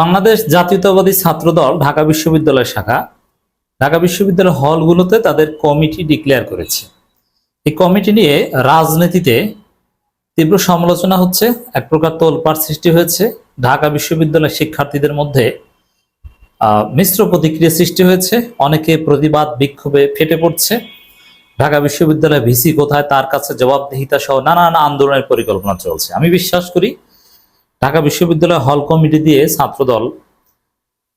বাংলাদেশ জাতীয়তাবাদী ছাত্রদল ঢাকা বিশ্ববিদ্যালয় শাখা। ঢাকা বিশ্ববিদ্যালয় হলগুলোতে তাদের কমিটি ডিক্লেয়ার করেছে। এই কমিটি নিয়ে রাজনীতিতে তীব্র সমালোচনা হচ্ছে, এক প্রকার তোলপাড় সৃষ্টি হয়েছে। ঢাকা বিশ্ববিদ্যালয়ের শিক্ষার্থীদের মধ্যে মিশ্র প্রতিক্রিয়া সৃষ্টি হয়েছে। অনেকে প্রতিবাদ বিক্ষোভে ফেটে পড়ছে। ঢাকা বিশ্ববিদ্যালয় ভিসি কোথায় তার কাছে জবাবদিহিতা সহ নানান আন্দোলনের পরিকল্পনা চলছে। আমি বিশ্বাস করি ঢাকা বিশ্ববিদ্যালয় হল কমিটি দিয়ে ছাত্রদল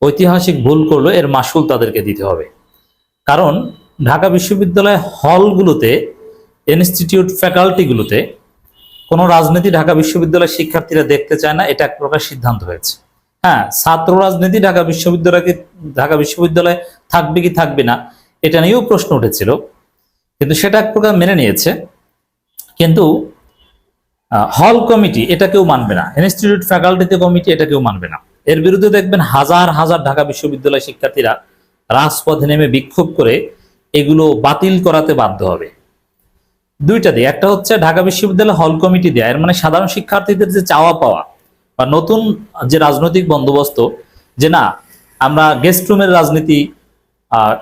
ঐতিহাসিক ভুল করল, এর মাসুল তাদেরকে দিতে হবে। কারণ ঢাকা বিশ্ববিদ্যালয় হলগুলোতে, ইনস্টিটিউট ফ্যাকাল্টিগুলোতে কোনো রাজনীতি ঢাকা বিশ্ববিদ্যালয়ের শিক্ষার্থীরা দেখতে চায় না, এটা এক প্রকার সিদ্ধান্ত হয়েছে। হ্যাঁ ছাত্র রাজনীতি ঢাকা বিশ্ববিদ্যালয়কে, ঢাকা বিশ্ববিদ্যালয়ে থাকবে কি থাকবে না, এটা নিয়েও প্রশ্ন উঠেছিল। কিন্তু সেটা এক প্রকার মেনে নিয়েছে। কিন্তু হল কমিটি এটা কেউ মানবে না। ইনস্টিটিউট ফ্যাকাল্টিতে কমিটি এটা কেউ মানবে না। এর বিরুদ্ধে দেখবেন হাজার হাজার ঢাকা বিশ্ববিদ্যালয় শিক্ষার্থীরা রাজপথে নেমে বিক্ষোভ করে এগুলো বাতিল করাতে বাধ্য হবে। দুইটা দিয়ে, একটা হচ্ছে ঢাকা বিশ্ববিদ্যালয় হল কমিটি দেয়া। এর মানে সাধারণ শিক্ষার্থীদের যে চাওয়া পাওয়া বা নতুন যে রাজনৈতিক বন্দোবস্ত, যে না, আমরা গেস্ট রুমের রাজনীতি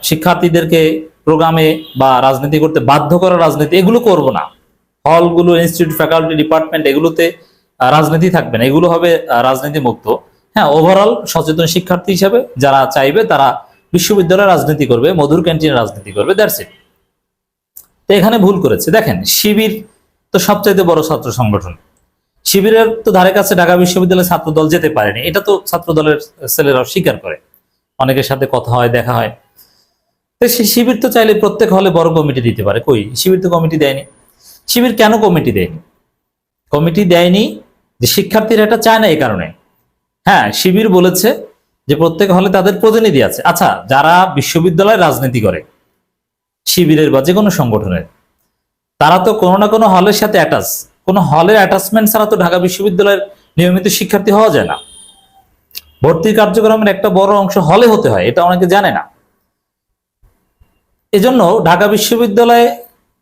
শিক্ষার্থীদেরকে প্রোগ্রামে বা রাজনীতি করতে বাধ্য করা রাজনীতি, এগুলো করব না। হলগুলো ইনস্টিটিউট ফ্যাকাল্টি ডিপার্টমেন্ট এগুলোতে রাজনীতি থাকবে না। এগুলো হবে রাজনীতি মুক্ত হ্যাঁ ওভারঅল সচেতন শিক্ষার্থী হিসাবে যারা চাইবে তারা বিশ্ববিদ্যালয়ে রাজনীতি করবে, মধুর ক্যান্টিনে রাজনীতি করবে দ্যাটস ইট তো এখানে ভুল করেছে। দেখেন, শিবির তো সবচাইতে বড় ছাত্র সংগঠন। শিবিরের তো ধারে কাছে ঢাকা বিশ্ববিদ্যালয়ের ছাত্র দল যেতে পারেনি। এটা তো ছাত্র দলের ছেলেরাও স্বীকার করে। অনেকের সাথে কথা হয়, দেখা হয়। তো শিবির তো চাইলে প্রত্যেক হলে বড় কমিটি দিতে পারে। কই? শিবির তো কমিটি দেয়নি। শিবির কেন কমিটি দেয়নি? কমিটি দেয়নি যে শিক্ষার্থীরা এটা চায় না এই কারণে। হ্যাঁ শিবির বলেছে যে প্রত্যেক হলে তাদের প্রতিনিধি আছে। আচ্ছা যারা বিশ্ববিদ্যালয়ে রাজনীতি করে, শিবিরের বা যে কোনো সংগঠনের, তারা তো কোনো না কোনো হলের সাথে অ্যাটাচ কোনো হলের অ্যাটাচমেন্ট ছাড়া তো ঢাকা বিশ্ববিদ্যালয়ের নিয়মিত শিক্ষার্থী হওয়া যায় না। ভর্তি কার্যক্রমের একটা বড় অংশ হলে হতে হয়, এটা অনেকে জানে না। এজন্য ঢাকা বিশ্ববিদ্যালয়ে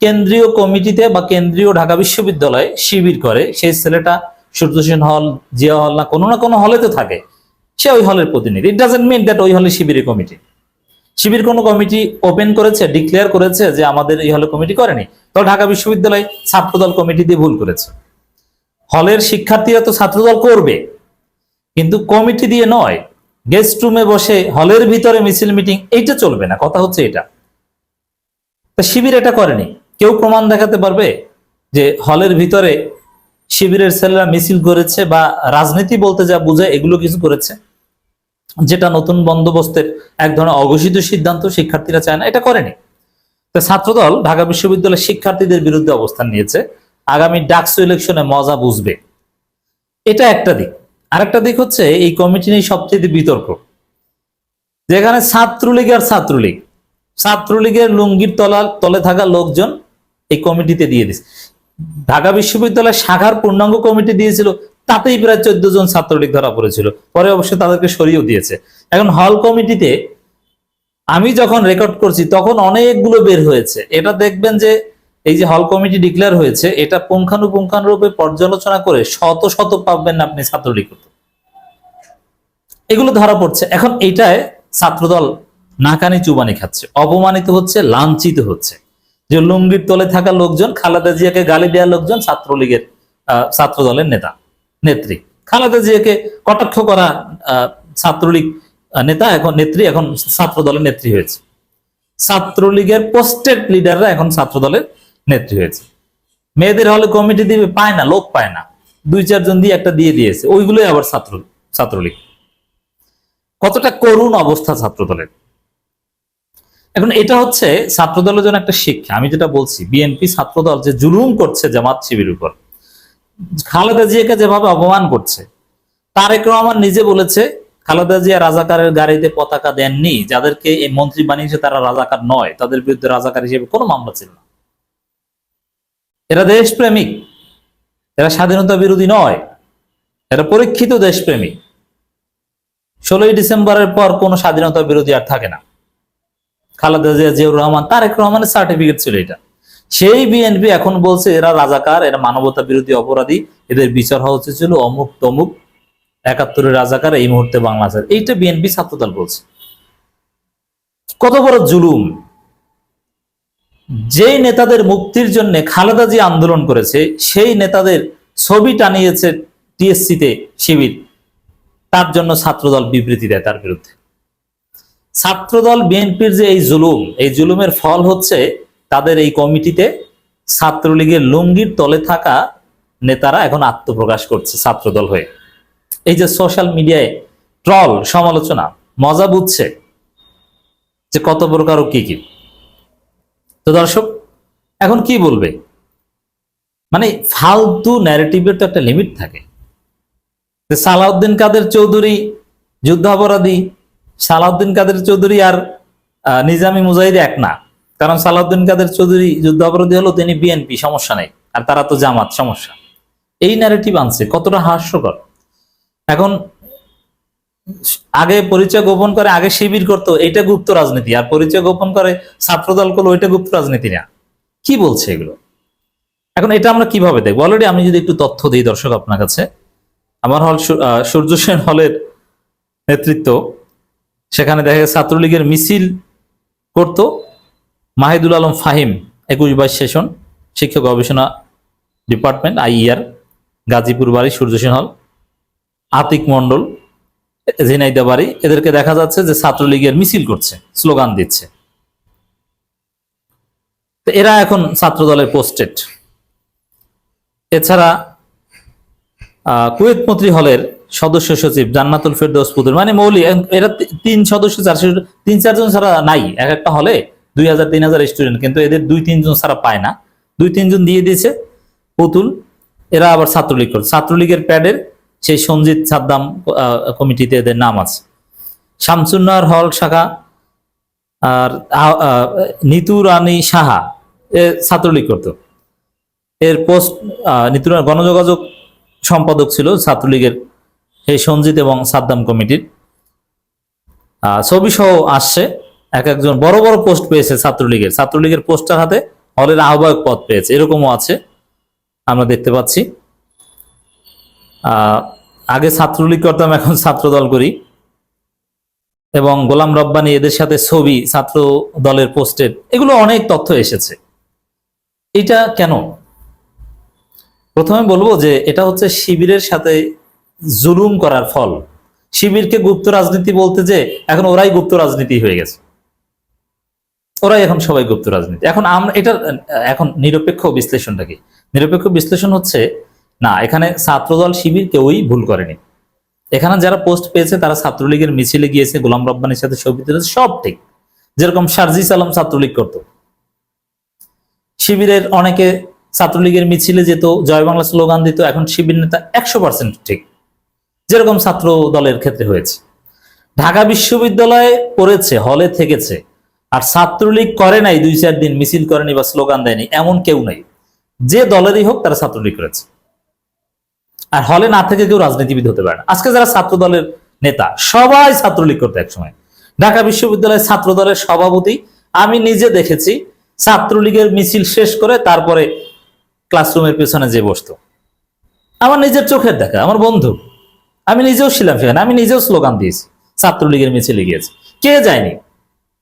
কেন্দ্রীয় কমিটিতে বা কেন্দ্রীয় ঢাকা বিশ্ববিদ্যালয়ে শিবির করে। সেই ছেলেটা সূর্যসেন হল, জিয়া হল না, কোনো না কোনো হলে তো থাকে। সে ওই হলের প্রতিনিধি। ইট ডাজেন্ট মিন দ্যাট ওই হলে শিবিরের কমিটি। শিবির কোনো কমিটি ওপেন করেছে ডিক্লেয়ার করেছে যে আমাদের এই হলে কমিটি করেনি। তো ঢাকা বিশ্ববিদ্যালয় ছাত্রদল কমিটি দিয়ে ভুল করেছে। হলের শিক্ষার্থীরা তো ছাত্রদল করবে। কিন্তু কমিটি দিয়ে নয়। গেস্ট রুমে বসে হলের ভিতরে মিছিল মিটিং এইটা চলবে না। কথা হচ্ছে এটা। তা শিবির এটা করেনি। কেউ প্রমাণ দেখাতে পারবে যে হলের ভিতরে শিবিরের ছেলেরা মিছিল করেছে বা রাজনীতি বলতে যা বোঝায় এগুলো কিছু করেছে, যেটা নতুন বন্দোবস্তের এক ধরনের অঘোষিত সিদ্ধান্ত শিক্ষার্থীরা চায় না, এটা করেনি। তো ছাত্রদল ঢাকা বিশ্ববিদ্যালয়ের শিক্ষার্থীদের বিরুদ্ধে অবস্থান নিয়েছে। আগামী ডাকসু ইলেকশনে মজা বুঝবে। এটা একটা দিক। আরেকটা দিক হচ্ছে এই কমিটি নিয়ে সবচেয়ে বিতর্ক। যেখানে ছাত্রলীগ আর ছাত্রলীগ। ছাত্রলীগের লুঙ্গির তলা তলে থাকা লোকজন এই কমিটিতে দিয়ে দিছে। ঢাকা বিশ্ববিদ্যালয় শাখার পূর্ণাঙ্গ কমিটি দিয়েছিল, তাতেই প্রায় চোদ্দ জন ছাত্রলীগ ধরা পড়েছিল। পরে অবশ্য তাদেরকে সরিয়েও দিয়েছে। এখন হল কমিটিতে আমি যখন রেকর্ড করছি, তখন অনেকগুলো বের হয়েছে। এটা দেখবেন যে এই যে হল কমিটি ডিক্লেয়ার হয়েছে, এটা পুঙ্খানুপুঙ্খানুরূপে পর্যালোচনা করে শত শত পাবেন না আপনি ছাত্রলীগ। এগুলো ধরা পড়ছে। এখন এইটায় ছাত্রদল নাকানি চুবানি খাচ্ছে, অপমানিত হচ্ছে, লাঞ্ছিত হচ্ছে। যে লুঙ্গির তলে থাকা লোকজন খালেদা জিয়াকে গালি দেওয়া লোকজন ছাত্রলীগের আহ, ছাত্রদলের নেতা নেত্রী। খালেদা জিয়াকে কটাক্ষ করা ছাত্রলীগ নেতা এখন নেত্রী এখন ছাত্রদলের নেত্রী হয়েছে। ছাত্রলীগের পোস্টেড লিডাররা এখন ছাত্রদলের নেত্রী হয়েছে। মেয়েদের হলে কমিটি দিবে পায় না লোক পায় না। দুই চারজন দিয়ে একটা দিয়ে দিয়েছে ওইগুলোই আবার ছাত্র ছাত্রলীগ। কতটা করুণ অবস্থা ছাত্রদলের। এখন এটা হচ্ছে ছাত্রদলের জন্য একটা শিক্ষা। আমি যেটা বলছি, বিএনপি ছাত্রদল যে জুলুম করছে জামাত শিবির উপর, খালেদা জিয়াকে যেভাবে অপমান করছে, তারেক রহমান নিজে বলেছে, খালেদা জিয়া রাজাকারের গাড়িতে পতাকা দেননি, যাদেরকে এই মন্ত্রী বানিয়েছে তারা রাজাকার নয়, তাদের বিরুদ্ধে রাজাকার হিসেবে কোনো মামলা ছিল না। এরা দেশপ্রেমিক, এরা স্বাধীনতা বিরোধী নয়, এরা পরীক্ষিত দেশপ্রেমিক। ষোলোই ডিসেম্বরের পর কোনো স্বাধীনতা বিরোধী আর থাকে না। খালেদা জিয়া জিয়াউর রহমান, তারেক রহমানের সার্টিফিকেট ছিল এটা। সেই বিএনপি এখন বলছে এরা রাজাকার, এরা মানবতা বিরোধী অপরাধী, এদের বিচার হওয়া উচিত ছিল অমুক তমুক একাত্তরের রাজাকার এই মুহূর্তে বাংলাদেশের এইটা বিএনপি ছাত্রদল বলছে। কত বড় জুলুম। যেই নেতাদের মুক্তির জন্য খালেদা জি আন্দোলন করেছে, সেই নেতাদের ছবি টানিয়েছে টিএসসিতে শিবির। তার জন্য ছাত্রদল বিবৃতি দেয় তার বিরুদ্ধে। ছাত্রদল বিএনপির যে এই জুলুম, এই জুলুমের ফল হচ্ছে তাদের এই কমিটিতে ছাত্রলীগের লুঙ্গির তলে থাকা নেতারা এখন আত্মপ্রকাশ করছে ছাত্রদল হয়ে। এই যে সোশ্যাল মিডিয়ায় ট্রল, সমালোচনা, মজা বুঝছে যে কত প্রকার ও কি কি। তো দর্শক, এখন কি বলবে? মানে ফালতু ন্যারেটিভের তো একটা লিমিট থাকে। সালাউদ্দিন কাদের চৌধুরী যুদ্ধাপরাধী সালাউদ্দিন কাদের চৌধুরী আর নিজামী মুজাহিদ এক না। কারণ সালাউদ্দিন কাদের চৌধুরী যুদ্ধ যুদ্ধাপরাধী হলো, তিনি বিএনপি, সমস্যা নেই। আর তারা তো জামাত, সমস্যা। এই ন্যারেটিভ আনছে, কতটা হাস্যকর। এখন আগে পরিচয় গোপন করে, আগে শিবির করতো এটা গুপ্ত রাজনীতি। আর পরিচয় গোপন করে ছাত্রদল করল, ওইটা গুপ্ত রাজনীতি না। কি বলছে এগুলো? এখন এটা আমরা কীভাবে দেখব? অলরেডি আমি যদি একটু তথ্য দিই দর্শক আপনার কাছে। আমার হল সূর্য সেন হলের নেতৃত্ব সেখানে দেখা গেছে ছাত্রলীগের মিছিল করত মাহিদুল আলম ফাহিম, একুশ বাইশ সেশন শিক্ষা গবেষণা ডিপার্টমেন্ট, আইইআর, গাজীপুর বাড়ি সূর্য সেন হল, আতিক মন্ডল ঝিনাইদা বাড়ি। এদেরকে দেখা যাচ্ছে যে ছাত্রলীগের মিছিল করছে, স্লোগান দিচ্ছে। এরা এখন ছাত্র দলের পোস্টেড। এছাড়া কুয়েত মন্ত্রী হলের সদস্য সচিব জান্নাতুল ফেরদৌস পুতুল। মানে মৌলি এরা তিন সদস্য চারশো তিন চারজন ছাড়া নাই। এক একটা হলে দুই হাজার, তিন হাজার স্টুডেন্ট কিন্তু এদের দুই, তিনজন ছাড়া পায় না। দুই, তিনজন দিয়ে দিয়েছে পুতুল। এরা আবার ছাত্রলীগ করে ছাত্রলীগের প্যাডের সেই সঞ্জিত সাদ্দাম কমিটিতে এদের নাম আছে। শামসুন্নার হল শাখা আর নিতু রানী সাহা, এ ছাত্রলীগ করতো। এর পোস্ট নিতু গণযোগাযোগ সম্পাদক ছিল ছাত্রলীগের সেই সঞ্জিত এবং সাদ্দাম কমিটির। ছবি সহ আসছে এক একজন বড় বড় পোস্ট পেয়েছে ছাত্রলীগের। ছাত্রলীগের পোস্টার হাতে হলের আহ্বায়ক পদ পেয়েছে। এরকমও আছে, আমরা দেখতে পাচ্ছি। আগে ছাত্রলীগ করতাম, এখন ছাত্র দল করি। এবং গোলাম রব্বানি এদের সাথে ছবি ছাত্র দলের পোস্টের, এগুলো অনেক তথ্য এসেছে। এটা কেন? প্রথমে বলব যে এটা হচ্ছে শিবিরের সাথে জুলুম করার ফল। শিবিরকে গুপ্ত রাজনীতি বলতে যে এখন ওরাই গুপ্ত রাজনীতি হয়ে গেছে। ওরাই এখন সবাই গুপ্ত রাজনীতি। এখন আমরা এটা এখন নিরপেক্ষ বিশ্লেষণটা কি? নিরপেক্ষ বিশ্লেষণ হচ্ছে, না, এখানে ছাত্রদল শিবির কেউই ভুল করেনি। এখানে যারা পোস্ট পেয়েছে, তারা ছাত্রলীগের মিছিলে গিয়েছে, গোলাম রব্বানির সাথে ছবি তুলেছে, সব ঠিক। যেরকম শারজিস আলম ছাত্রলীগ করত। শিবিরের অনেকে ছাত্রলীগের মিছিলে যেত, জয় বাংলা স্লোগান দিত, এখন শিবির নেতা একশো পার্সেন্ট ঠিক। যেরকম ছাত্র দলের ক্ষেত্রে হয়েছে। ঢাকা বিশ্ববিদ্যালয়ে পড়েছে, হলে থেকেছে। আর ছাত্রলীগ করে নাই, দুই চার দিন মিছিল করেনি বা স্লোগান দেয়নি, এমন কেউ নাই। যে দলেরই হোক, তারা ছাত্রলীগ করেছে। আর হলে না থেকে কেউ রাজনীতিবিদ হতে পারে না। আজকে যারা ছাত্র দলের নেতা, সবাই ছাত্রলীগ করতে একসময়। ঢাকা বিশ্ববিদ্যালয়ের ছাত্র দলের সভাপতি, আমি নিজে দেখেছি, ছাত্রলীগের মিছিল শেষ করে তারপরে ক্লাসরুমের পেছনে যে বসতো। আমার নিজের চোখের দেখা, আমার বন্ধু। আমি নিজেও ছিলাম সেখানে, আমি নিজেও স্লোগান দিয়েছি, ছাত্রলীগের মিছিলে গিয়েছি। কে যায়নি?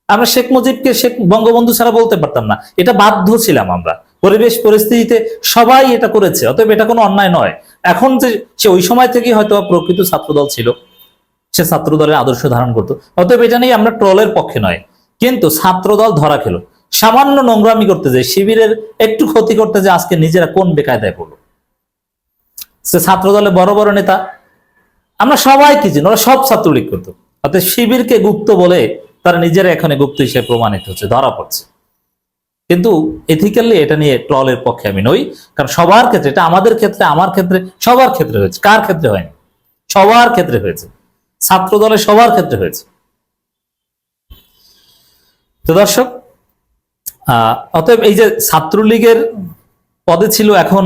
আমরা শেখ মুজিবকে, শেখ বঙ্গবন্ধু ছাড়া বলতে পারতাম না। এটা বাধ্য ছিলাম আমরা। পরিবেশ পরিস্থিতিতে সবাই এটা করেছে, অতএব এটা কোনো অন্যায় নয়। এখন যে, সে ওই সময় থেকেই হয়তো প্রকৃত ছাত্রদল ছিল। সে ছাত্রদলের আদর্শ ধারণ করতো। অতএব এটা নিয়ে আমরা ট্রলের পক্ষে নয়। কিন্তু ছাত্রদল ধরা খেলো। সামান্য নোংরামি করতে যে, শিবিরের একটু ক্ষতি করতে যে, আজকে নিজেরা কোন বেকায়দায় পড়ল? সে ছাত্রদলে বড় বড় নেতা আমরা সবাই কি চিনি, ওরা সব ছাত্রলীগ করতো। অর্থাৎ শিবিরকে গুপ্ত বলে তারা নিজেরা এখানে গুপ্ত হিসেবে প্রমাণিত হচ্ছে, ধরা পড়ছে। কিন্তু এথিক্যালি এটা নিয়ে ট্রলের পক্ষে আমি নই, কারণ সবার ক্ষেত্রে, এটা আমাদের ক্ষেত্রে, আমার ক্ষেত্রে, সবার ক্ষেত্রে হয়েছে। কার ক্ষেত্রে হয়নি? সবার ক্ষেত্রে হয়েছে। ছাত্র দলের সবার ক্ষেত্রে হয়েছে। তো দর্শক অতএব এই যে ছাত্রলীগের পদে ছিল এখন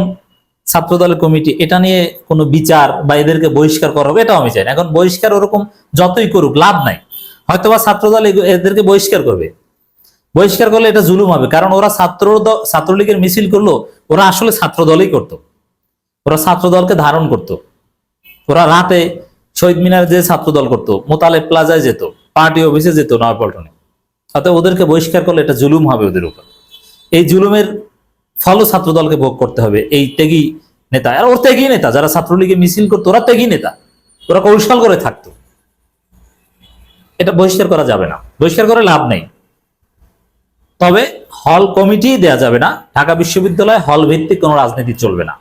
ছাত্র দলের কমিটি, এটা নিয়ে কোনো বিচার বা এদেরকে বহিষ্কার করা হবে, এটাও আমি চাই না। এখন বহিষ্কার ওরকম যতই করুক, লাভ নাই। হয়তোবা ছাত্র দল এদেরকে বহিষ্কার করবে। বহিষ্কার করলে এটা জুলুম হবে, কারণ ওরা ছাত্র ছাত্রলীগের মিছিল করল, ওরা আসলে ছাত্র দলই করতো। ওরা ছাত্রদলকে ধারণ করত। ওরা রাতে শহীদ মিনার যে ছাত্রদল করতো মোতালে প্লাজায় যেত, পার্টি অফিসে যেত নয়াপল্টনে অতএব ওদেরকে বহিষ্কার করলে এটা জুলুম হবে ওদের উপর। এই জুলুমের ফলও ছাত্রদলকে ভোগ করতে হবে। এই ত্যাগী নেতা, আর ওর ত্যাগী নেতা, যারা ছাত্রলীগে মিছিল করতো, ওরা ত্যাগী নেতা। ওরা কৌশল করে থাকতো। এটা বহিষ্কার করা যাবে না। বহিষ্কার করে লাভ নেই। তবে হল কমিটি দেয়া যাবে না। ঢাকা বিশ্ববিদ্যালয়ে হল ভিত্তিক কোনো রাজনীতি চলবে না।